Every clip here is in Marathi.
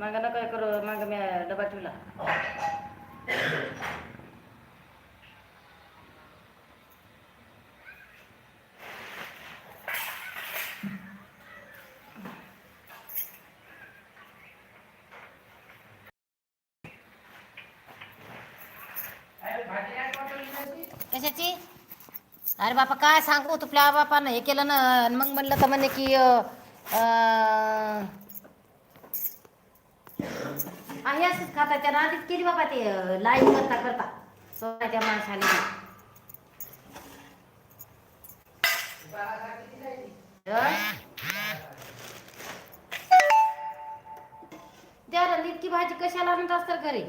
मग नका करू मग मी डबा ठेवला. कशाची? अरे बापा काय सांगू तुपल्या बापानं हे केलं ना आणि मग म्हणलं तर म्हणे की अं, अं, आहे असंच खाता. त्या आधीच केली बाबा ते लाईव्ह करता करता. स्वतःच्या माणसाने. त्याला इतकी भाजी कशाला आणत असतात घरी?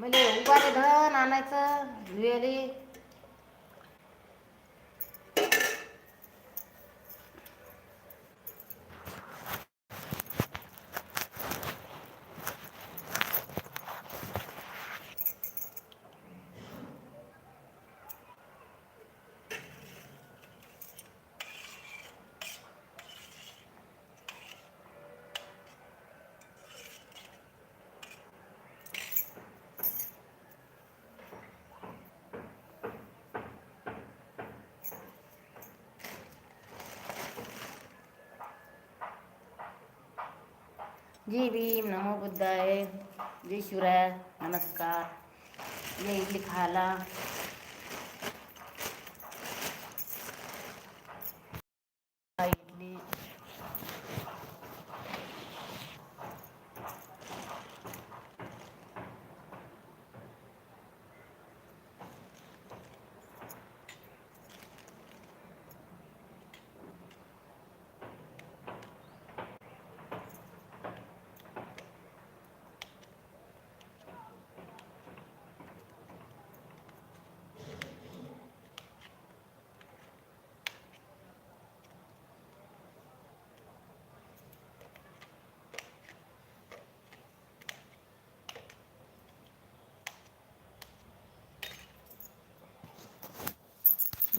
म्हणजे उभारे धन आणायचं वेळी जय भीम नमो बुद्धाय जय शिवराय नमस्कार. जय लिखाला.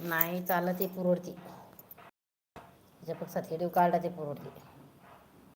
नाही चालत ते पुरवडती. त्याच्यापेक्षा थेडीव काढा ते पुरवडते.